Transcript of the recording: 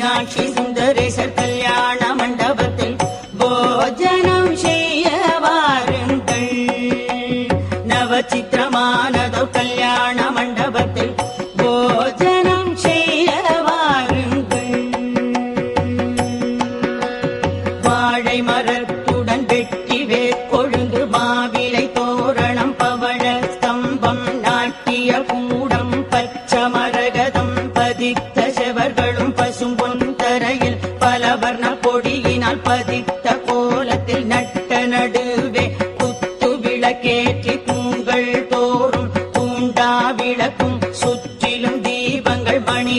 மீனாட்சி சுந்தரேசர் கல்யாண மண்டபத்தில் போஜனம் செய்ய வாருங்கள். நவச்சித்திரமானதோர் கல்யாண மண்டபத்தில் போஜனம் செய்ய வாருங்கள். வாழை மரத்துடன் வெட்டி வேற்கொழுந்து மாவிலை தோரணம் பவழ ஸ்தம்பம் நாட்டிய கூடம் பச்சமரகதம் பதித்த செவர்களும் பசும் ஆதியினால் பதித்த கோலத்தில் நட்ட நடுவே குத்து விளக்கேற்றி பூங்கள் தோறும் பூண்டா விளக்கும் சுற்றிலும் தீபங்கள் மணி